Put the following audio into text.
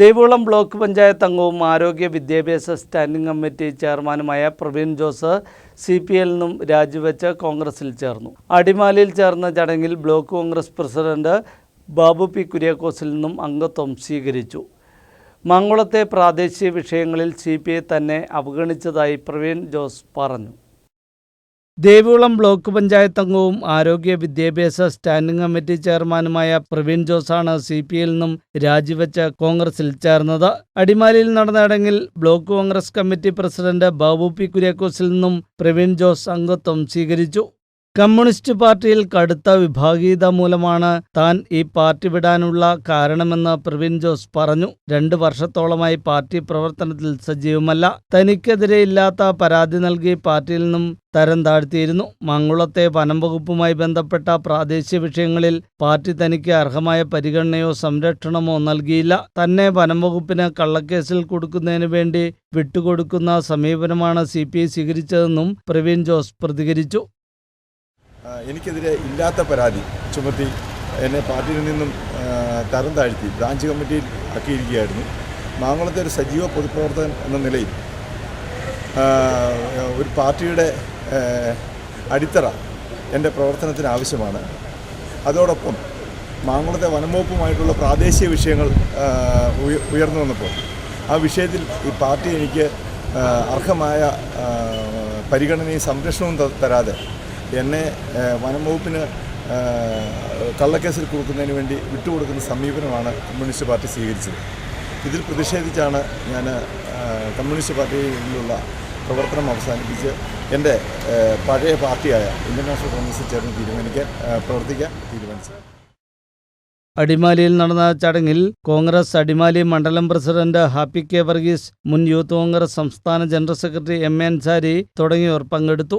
Devikulam block panchayat അംഗവും ആരോഗ്യ വിദ്യാഭ്യാസ സ്റ്റാൻഡിംഗ് കമ്മിറ്റി ചെയർമാനുമായ പ്രവീൺ ജോസ് സി പി എൽ നിന്നും രാജിവെച്ച് കോൺഗ്രസിൽ ചേർന്നു. അടിമാലിയിൽ ചേർന്ന ചടങ്ങിൽ block Congress president Babu P കുര്യാക്കോസിൽ നിന്നും അംഗത്വം സ്വീകരിച്ചു. മംഗുളത്തെ പ്രാദേശിക വിഷയങ്ങളിൽ സി പി ഐ തന്നെ അവഗണിച്ചതായി പ്രവീൺ ജോസ് പറഞ്ഞു. ദേവികുളം ബ്ലോക്ക് പഞ്ചായത്ത് അംഗവും ആരോഗ്യ വിദ്യാഭ്യാസ സ്റ്റാൻഡിംഗ് കമ്മിറ്റി ചെയർമാനുമായ പ്രവീൺ ജോസാണ് സി പി ഐയിൽ നിന്നും രാജിവെച്ച് കോൺഗ്രസിൽ ചേർന്നത്. അടിമാലിയിൽ നടന്ന ചടങ്ങിൽ block Congress committee president Babu P കുര്യാക്കോസിൽ നിന്നും പ്രവീൺ ജോസ് അംഗത്വം സ്വീകരിച്ചു. കമ്മ്യൂണിസ്റ്റ് പാർട്ടിയിൽ കടുത്ത വിഭാഗീയത മൂലമാണ് താൻ ഈ പാർട്ടി വിടാനുള്ള കാരണമെന്ന് പ്രവീൺ ജോസ് പറഞ്ഞു. രണ്ട് വർഷത്തോളമായി പാർട്ടി പ്രവർത്തനത്തിൽ സജീവമല്ല. തനിക്കെതിരെ ഇല്ലാത്ത പരാതി നൽകി പാർട്ടിയിൽ നിന്നും തരം താഴ്ത്തിയിരുന്നു. മംഗുളത്തെ വനം വകുപ്പുമായി ബന്ധപ്പെട്ട പ്രാദേശിക വിഷയങ്ങളിൽ പാർട്ടി തനിക്ക് അർഹമായ പരിഗണനയോ സംരക്ഷണമോ നൽകിയില്ല. തന്നെ വനം വകുപ്പിന് കള്ളക്കേസിൽ കൊടുക്കുന്നതിന് വേണ്ടി വിട്ടുകൊടുക്കുന്ന സമീപനമാണ് സി പി ഐ സ്വീകരിച്ചതെന്നും പ്രവീൺ ജോസ് പ്രതികരിച്ചു. എനിക്കെതിരെ ഇല്ലാത്ത പരാതി ചുമത്തി എന്നെ പാർട്ടിയിൽ നിന്നും തരം താഴ്ത്തി ബ്രാഞ്ച് കമ്മിറ്റിയിൽ ആക്കിയിരിക്കുകയായിരുന്നു. മാങ്കുളത്തെ ഒരു സജീവ പൊതുപ്രവർത്തകൻ എന്ന നിലയിൽ ഒരു പാർട്ടിയുടെ അടിത്തറ എന്റെ പ്രവർത്തനത്തിന് ആവശ്യമാണ്. അതോടൊപ്പം മാങ്കുളത്തെ വനംവകുപ്പുമായിട്ടുള്ള പ്രാദേശിക വിഷയങ്ങൾ ഉയർന്നു വന്നപ്പോൾ ആ വിഷയത്തിൽ ഈ പാർട്ടി എനിക്ക് അർഹമായ പരിഗണനയും സംരക്ഷണവും തരാതെ എന്നെ വനം വനംവകുപ്പിന് ആ, കള്ളക്കേസിൽ കൊടുക്കുന്നതിന് വേണ്ടി വിട്ടുകൊടുക്കുന്ന സമീപനമാണ് കമ്മ്യൂണിസ്റ്റ് പാർട്ടി സ്വീകരിച്ചത്. ഇതിൽ പ്രതിഷേധിച്ചാണ് ഞാൻ കമ്മ്യൂണിസ്റ്റ് പാർട്ടിയിലുള്ള പ്രവർത്തനം അവസാനിപ്പിച്ച് എന്റെ പഴയ പാർട്ടിയായ ഇന്ത്യൻ നാഷണൽ കോൺഗ്രസിൽ ചേർന്ന് തീരുമാനിക്കാൻ പ്രവർത്തിക്കാൻ തീരുമാനിച്ചത്. അടിമാലിയിൽ നടന്ന ചടങ്ങിൽ കോൺഗ്രസ് അടിമാലി മണ്ഡലം പ്രസിഡന്റ് ഹാപ്പി കെ വർഗീസ് മുൻ യൂത്ത് കോൺഗ്രസ് സംസ്ഥാന general secretary M N Sari തുടങ്ങിയവർ പങ്കെടുത്തു.